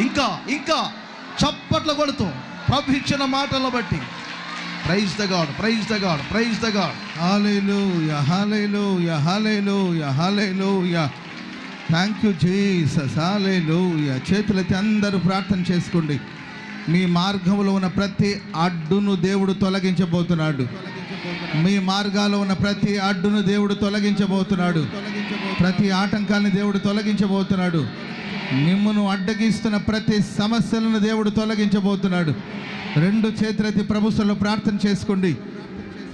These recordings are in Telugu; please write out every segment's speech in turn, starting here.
ఇంకా ఇంకా చప్పట్లు కొడుతూ ప్రభు ఇచ్చిన మాటలను బట్టి. Praise the God praise the God praise the God hallelujah యహాలేలు యహాలేలు హల్లెలూయా థ్యాంక్ యూ జీసస్ యా చేతులత్తి అందరూ ప్రార్థన చేసుకోండి. మీ మార్గంలో ఉన్న ప్రతి అడ్డును దేవుడు తొలగించబోతున్నాడు. మీ మార్గాల్లో ఉన్న ప్రతి అడ్డును దేవుడు తొలగించబోతున్నాడు. ప్రతి ఆటంకాన్ని దేవుడు తొలగించబోతున్నాడు. మిమ్మను అడ్డగిస్తున్న ప్రతి సమస్యలను దేవుడు తొలగించబోతున్నాడు. రెండు చేతులెత్తి ప్రభుత్వంలో ప్రార్థన చేసుకోండి.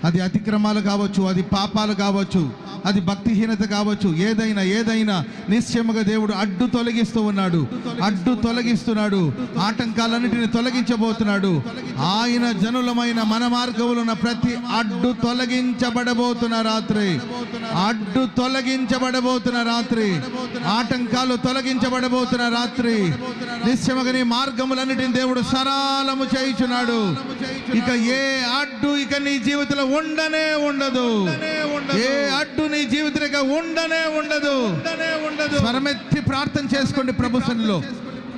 అది అతిక్రమాలు కావచ్చు అది పాపాలు కావచ్చు అది భక్తిహీనత కావచ్చు ఏదైనా ఏదైనా నిశ్చయముగా దేవుడు అడ్డు తొలగిస్తూ ఉన్నాడు అడ్డు తొలగిస్తున్నాడు ఆటంకాలన్నిటిని తొలగించబోతున్నాడు. ఆయన జనులమైన మన మార్గంలో ఉన్న ప్రతి అడ్డు తొలగించబడబోతున్న రాత్రి అడ్డు తొలగించబడబోతున్న రాత్రి ఆటంకాలు తొలగించబడబోతున్న రాత్రి నిశ్చయముగా నీ మార్గములన్నిటిని దేవుడు సరాలము చేయుచున్నాడు. ఇక ఏ అడ్డు ఇక నీ జీవితంలో ఉండనే ఉండదు. ఏ అడ్డు నీ జీవితం ఇక ఉండనే ఉండదు. స్వరమెత్తి ప్రార్థన చేసుకోండి ప్రభు సన్నిలో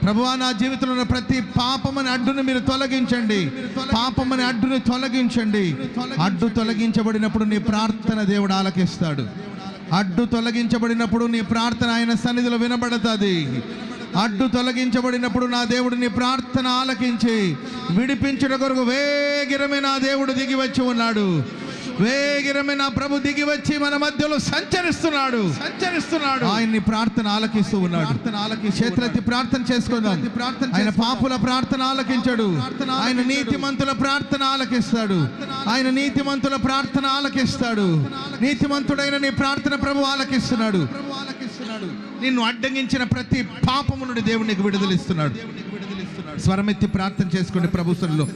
ప్రభువా నా జీవితంలో ఉన్న ప్రతి పాపమని అడ్డుని మీరు తొలగించండి. పాపమని అడ్డుని తొలగించండి. అడ్డు తొలగించబడినప్పుడు నీ ప్రార్థన దేవుడు ఆలకిస్తాడు. అడ్డు తొలగించబడినప్పుడు నీ ప్రార్థన ఆయన సన్నిధిలో వినబడుతుంది. అడ్డు తొలగించబడినప్పుడు నా దేవుడు నీ ప్రార్థన ఆలకించి విడిపించుట కొరకు వేగిరమే నా దేవుడు దిగి వచ్చి ఉన్నాడు. వేగిరమే నా ప్రభు దిగి వచ్చి మన మధ్యలో సంచరిస్తున్నాడు. సంచరిస్తున్నాడు. ఆయన్ని ప్రార్థన ఆలకిస్తూ ఉన్నాడు. చేతులెత్తి ప్రార్థన చేసుకుందాం. ప్రార్థన ఆయన పాపుల ప్రార్థన ఆలకించాడు. ఆయన నీతిమంతుల ప్రార్థన ఆలకిస్తాడు. ఆయన నీతిమంతుల ప్రార్థన ఆలకిస్తాడు. నీతిమంతుడైన నీ ప్రార్థన ప్రభు ఆలకిస్తున్నాడు. నిన్ను అడ్డగించిన ప్రతి పాపము నుండి దేవుడు నీకు విడుదలిస్తున్నాడు. స్వరమెత్తి ప్రార్థన చేసుకోండి ప్రభుత్వంలో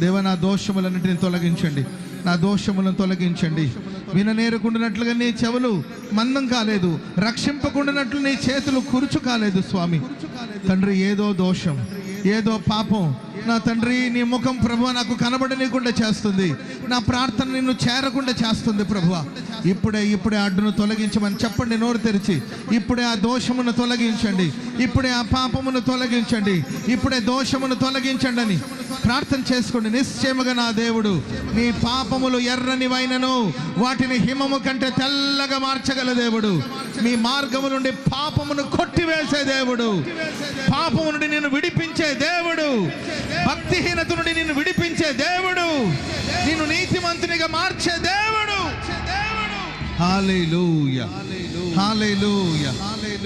దేవ నా దోషములన్నింటిని తొలగించండి. నా దోషములను తొలగించండి. విననేరుకుంటున్నట్లుగా నీ చెవులు మందం కాలేదు. రక్షింపకుండానట్లు నీ చేతులు కురుచు కాలేదు స్వామి. తండ్రి ఏదో దోషం ఏదో పాపం నా తండ్రి నీ ముఖం ప్రభు నాకు కనబడనీయకుండా చేస్తుంది. నా ప్రార్థన నిన్ను చేరకుండా చేస్తుంది ప్రభు ఇప్పుడే ఇప్పుడే అడ్డును తొలగించమని చెప్పండి నోరు తెరిచి. ఇప్పుడే ఆ దోషమును తొలగించండి. ఇప్పుడే ఆ పాపమును తొలగించండి. ఇప్పుడే దోషమును తొలగించండి అని ప్రార్థన చేసుకోండి. నిశ్చయముగా నా దేవుడు నీ పాపములు ఎర్రని వైనను వాటిని హిమము కంటే తెల్లగా మార్చగల దేవుడు. మీ మార్గము నుండి పాపమును కొట్టివేసే దేవుడు. పాపము నుండి నిన్ను విడిపించే దేవుడు. భక్తిహీనత నుండి నిన్ను విడిపించే దేవుడు. నిన్ను నీతిమంతునిగా మార్చే దేవుడు.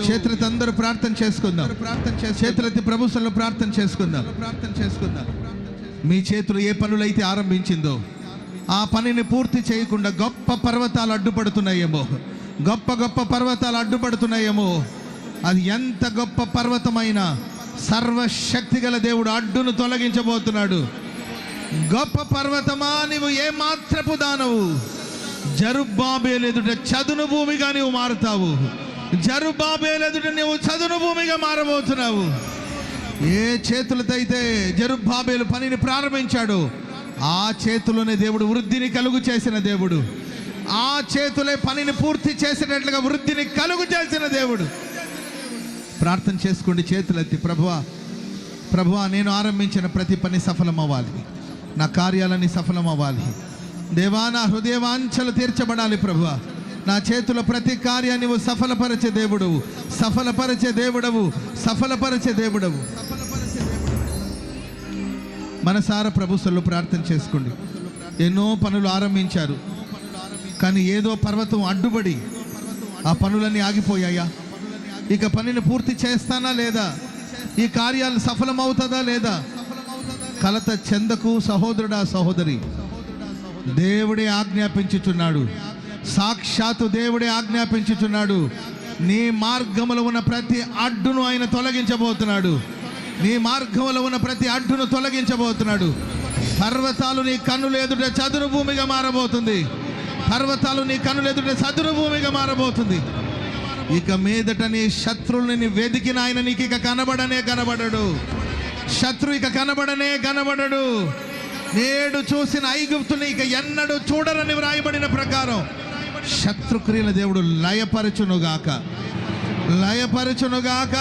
చేతులతో అందరూ ప్రార్థన చేసుకుందాం. ప్రార్థన చేతులతో ప్రభుత్వంలో ప్రార్థన చేసుకుందాం ప్రార్థన చేసుకుందాం. మీ చేతులు ఏ పనులైతే ఆరంభించిందో ఆ పనిని పూర్తి చేయకుండా గొప్ప పర్వతాలు అడ్డుపడుతున్నాయేమో. గొప్ప గొప్ప పర్వతాలు అడ్డుపడుతున్నాయేమో. అది ఎంత గొప్ప పర్వతమైనా సర్వశక్తి గల దేవుడు అడ్డును తొలగించబోతున్నాడు. గొప్ప పర్వతమా నీవు ఏ మాత్రపు దానవు జరుబాబేలెదుట చదును భూమిగా నీవు మారుతావు. జరుబాబేలెదుట నీవు చదును భూమిగా మారబోతున్నావు. ఏ చేతులతో అయితే జరుబ్బాబేలు పనిని ప్రారంభించాడు ఆ చేతులనే దేవుడు వృద్ధిని కలుగు చేసిన దేవుడు. ఆ చేతులే పనిని పూర్తి చేసినట్లుగా వృద్ధిని కలుగు చేసిన దేవుడు. ప్రార్థన చేసుకోండి చేతులెత్తి ప్రభువా ప్రభువా నేను ఆరంభించిన ప్రతి పని సఫలం అవ్వాలి నా కార్యాలన్నీ సఫలం అవ్వాలి దేవా నా హృదయవాంఛలు తీర్చబడాలి ప్రభువా. నా చేతుల ప్రతి కార్యాన్ని నువ్వు సఫలపరిచే దేవుడవు. సఫలపరిచే దేవుడవు. సఫలపరిచే దేవుడవు. మనసార ప్రభుత్వంలో ప్రార్థన చేసుకోండి. ఎన్నో పనులు ఆరంభించారు. కానీ ఏదో పర్వతం అడ్డుపడి ఆ పనులన్నీ ఆగిపోయాయా? ఇక పనిని పూర్తి చేస్తానా లేదా? ఈ కార్యాలు సఫలమవుతుందా లేదా? కలత చెందకు సహోదరుడా సహోదరి. దేవుడే ఆజ్ఞాపించుచున్నాడు. సాక్షాత్తు దేవుడే ఆజ్ఞాపించుచున్నాడు. నీ మార్గములో ఉన్న ప్రతి అడ్డును ఆయన తొలగించబోతున్నాడు. నీ మార్గంలో ఉన్న ప్రతి అడ్డును తొలగించబోతున్నాడు. పర్వతాలు నీ కన్నులు ఎదుట చదురు భూమిగా మారబోతుంది. పర్వతాలు నీ కన్నులు ఎదుట చదురు భూమిగా మారబోతుంది. ఇక మీదట నీ శత్రువుని వెదికిన ఆయన నీకు ఇక కనబడనే కనబడడు. శత్రు ఇక కనబడనే కనబడడు. నేడు చూసిన ఐగుప్తుని ఇక ఎన్నడూ చూడరని వ్రాయబడిన ప్రకారం శత్రుక్రియల దేవుడు లయపరచునుగాక. లయపరచునుగాక.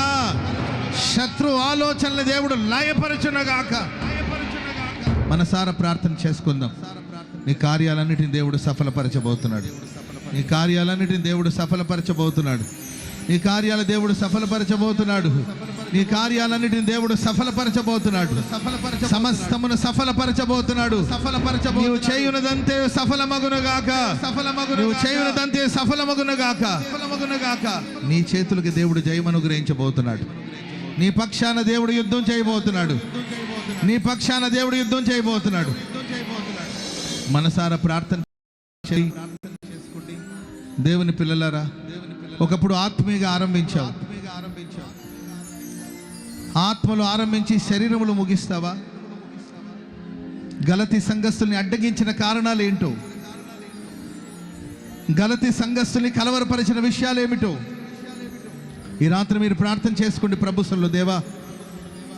శత్రు ఆలోచనల దేవుడు లయపరచునగాక. మనసార ప్రార్థన చేసుకుందాం. నీ కార్యాలన్నిటిని దేవుడు సఫలపరచబోతున్నాడు. నీ కార్యాలన్నిటిని దేవుడు సఫలపరచబోతున్నాడు. నీ కార్యాల దేవుడు సఫలపరచబోతున్నాడు. నీ కార్యాలన్నిటిని దేవుడు సఫలపరచబోతున్నాడు. సమస్తమును సఫలపరచబోతున్నాడు. సఫలపరచ నీవు చేయునదంతే సఫలమగునుగాక. సఫలమగును నువ్వు చేయునదంతే సఫలమగునుగాక సఫలమగునుగాక. నీ చేతులకి దేవుడు జయమనుగ్రహించబోతున్నాడు. నీ పక్షాన దేవుడు యుద్ధం చేయబోతున్నాడు. నీ పక్షాన దేవుడు యుద్ధం చేయబోతున్నాడు. మనసారా ప్రార్థన దేవుని పిల్లలారా ఒకప్పుడు ఆత్మీయంగా ఆరంభించావు. ఆత్మలు ఆరంభించి శరీరములు ముగిస్తావా? గలతి సంఘస్థుల్ని అడ్డగించిన కారణాలు ఏంటో? గలతి సంఘస్థుల్ని కలవరపరిచిన విషయాలు ఏమిటో? ఈ రాత్రి మీరు ప్రార్థన చేసుకోండి ప్రభుత్వంలో దేవా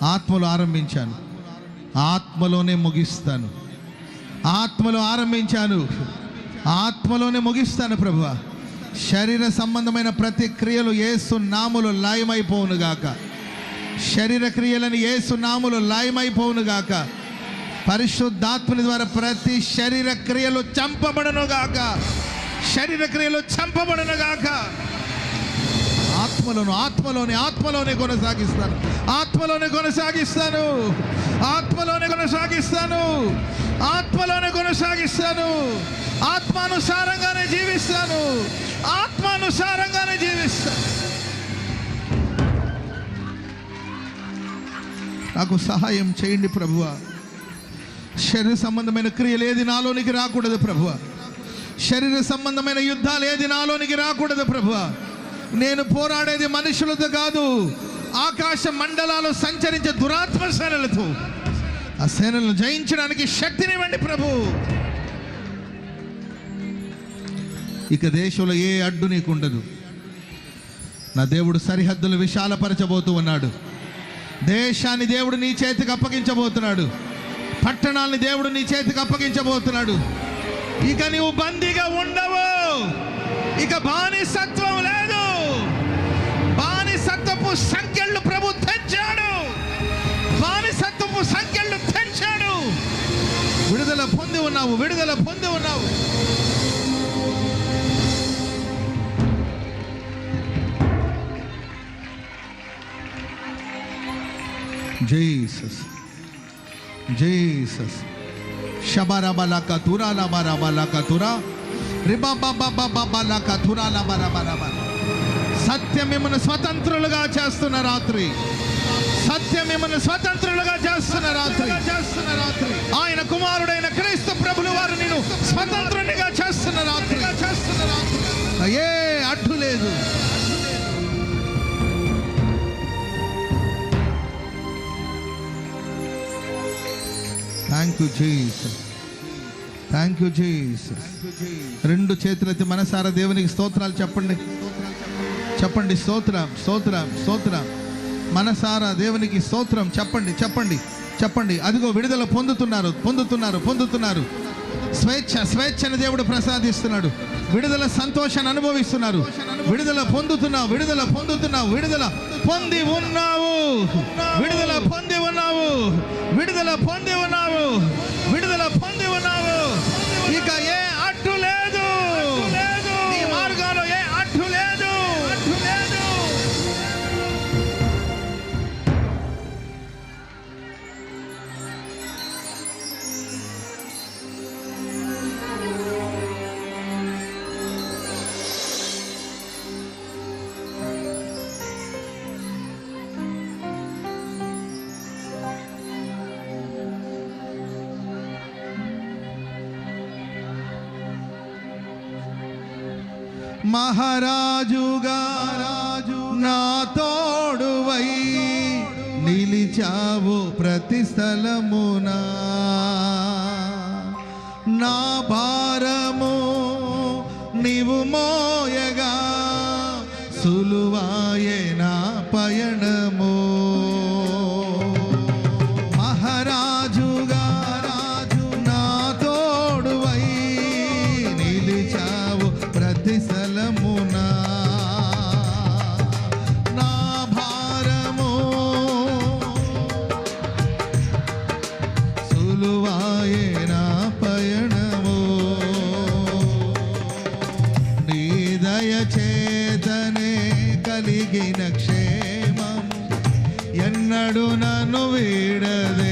ఆత్మలు ఆరంభించాను. ఆత్మలోనే ముగిస్తాను. ఆత్మలో ఆరంభించాను. ఆత్మలోనే ముగిస్తాను ప్రభు. శరీర సంబంధమైన ప్రతి క్రియలు ఏసు నాములు గాక. శరీర క్రియలను ఏసు నాములు లాయమైపోవును గాక. పరిశుద్ధాత్మని ద్వారా ప్రతి శరీర క్రియలు చంపబడను గాక. శరీర క్రియలు చంపబడను గాక. ఆత్మలోను ఆత్మలోనే ఆత్మలోనే కొనసాగిస్తాను. ఆత్మలోనే కొనసాగిస్తాను. ఆత్మలోనే కొనసాగిస్తాను. ఆత్మలోనే కొనసాగిస్తాను. ఆత్మానుసారంగానే జీవిస్తాను. ఆత్మానుసారంగానే జీవిస్తాను. నాకు సహాయం చేయండి ప్రభువ. శరీర సంబంధమైన క్రియలు ఏది నాలోనికి రాకూడదు ప్రభువ. శరీర సంబంధమైన యుద్ధాలు ఏది నాలోనికి రాకూడదు ప్రభువా. నేను పోరాడేది మనుషులతో కాదు ఆకాశ మండలాలు సంచరించే దురాత్మ సేనలతో. ఆ సేనలను జయించడానికి శక్తినివ్వండి ప్రభు. ఇక దేశంలో ఏ అడ్డు నీకు ఉండదు నా దేవుడు సరిహద్దులు విశాలపరచబోతూ ఉన్నాడు. దేశాన్ని దేవుడు నీ చేతికి అప్పగించబోతున్నాడు. పట్టణాన్ని దేవుడు నీ చేతికి అప్పగించబోతున్నాడు. ఇక నీవు బందీగా ఉండవు. ఇక బానిసత్వం బానిసత్వపు సంఖ్యలను ప్రభు తెచ్చాడు. బానిసత్వపు సంఖ్యలను తెచ్చాడు. విడుదల పొంది ఉన్నావు విడుదల పొంది ఉన్నావు. జీసస్. జీసస్. షబరబలక తురాలబరబలక తురా రిబాబాబాబాబాలక తురాలబరబరబ సత్యం మిమ్మల్ని స్వతంత్రులుగా చేస్తున్న రాత్రి. సత్యం మిమ్మల్ని స్వతంత్రులుగా చేస్తున్న రాత్రి. చేస్తున్న రాత్రి. ఆయన కుమారుడైన క్రీస్తు ప్రభులు వారు నేను స్వతంత్రునిగా చేస్తున్న రాత్రి. చేస్తున్న రాత్రి. ఏ అడ్డు లేదు. Thank you Jesus thank you Jesus రెండు చేతులైతే మనసారా దేవునికి స్తోత్రాలు చెప్పండి. చెప్పండి స్తోత్రం స్తోత్రం స్తోత్రం. మనసారా దేవునికి స్తోత్రం. చెప్పండి చెప్పండి చెప్పండి. అదిగో విడుదల పొందుతున్నారు పొందుతున్నారు పొందుతున్నారు. స్వేచ్ఛ స్వేచ్ఛను దేవుడు ప్రసాదిస్తున్నాడు. విడుదల సంతోషాన్ని అనుభవిస్తున్నారు. విడుదల పొందుతున్నావు విడుదల పొందుతున్నావు విడుదల పొంది ఉన్నావు. విడుదల పొంది ఉన్నావు. విడుదల పొంది ఉన్నావు. విడుదల పొంది ఉన్నావు. ఇక ఏ మహారాజుగా రాజు నా తోడువై నిలిచావు ప్రతి స్థలమునా. నా భారము నీవు మోయగా సులువాయే ఎన్నడు నన్ను వీడదే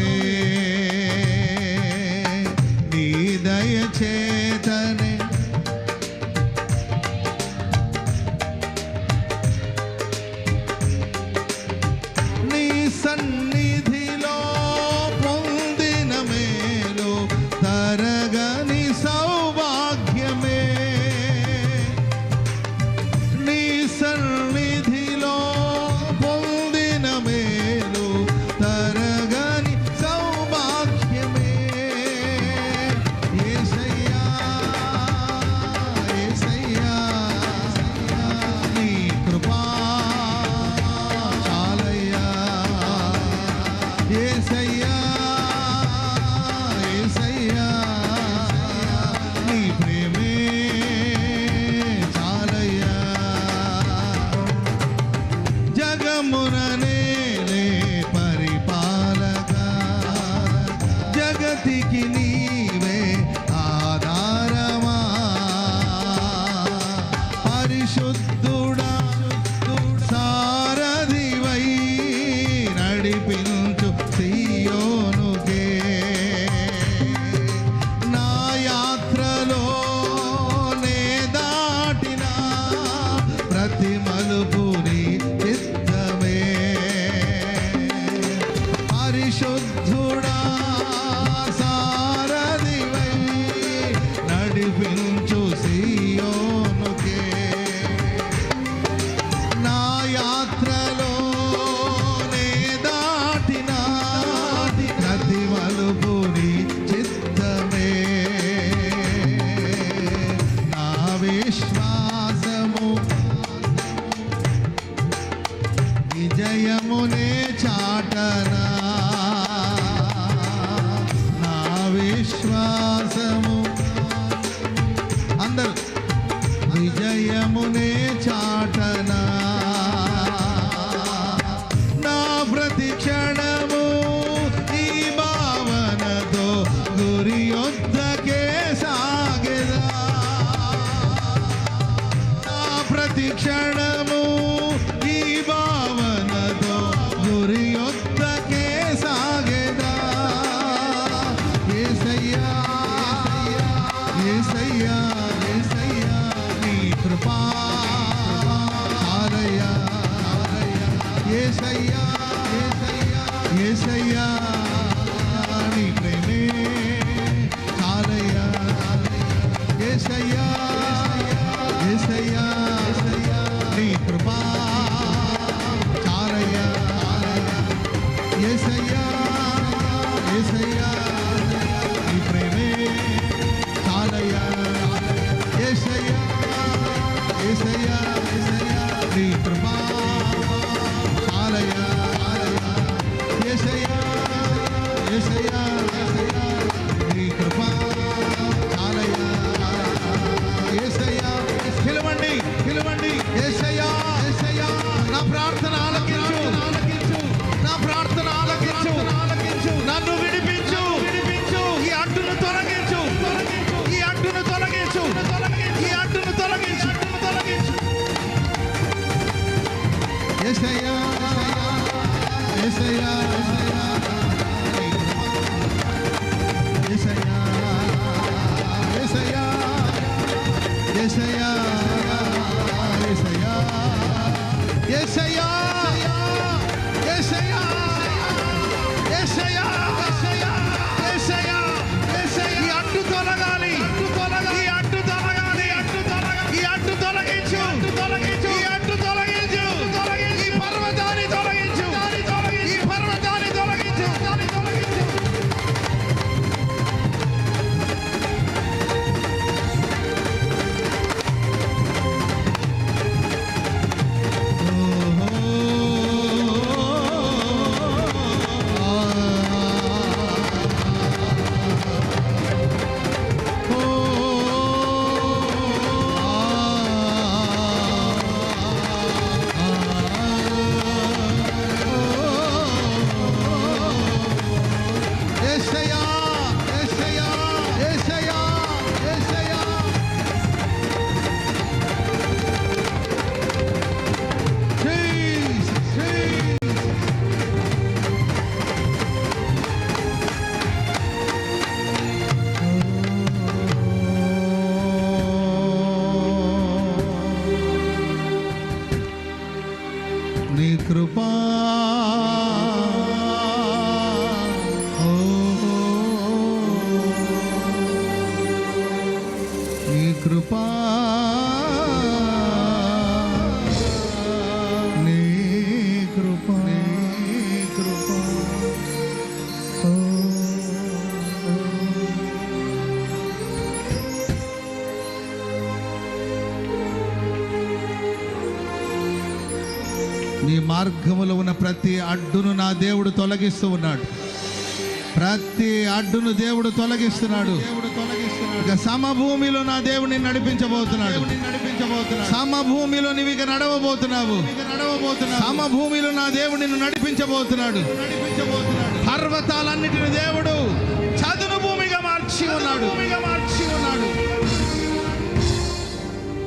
મધુરા విశ్వాసము. అందరు విజయమునే చాటనా. నీ మార్గములో ఉన్న ప్రతి అడ్డును నా దేవుడు తొలగిస్తూ ఉన్నాడు. ప్రతి అడ్డును దేవుడు తొలగిస్తున్నాడు. ఇక సమభూమిలో నా దేవుని నడిపించబోతున్నాడు. సమభూమిలో నువ్వు ఇక నడవబోతున్నావు. సమభూమిలో నా దేవుడు నడిపించబోతున్నాడు. పర్వతాలన్నిటిని దేవుడు చదును భూమిగా మార్చి ఉన్నాడు.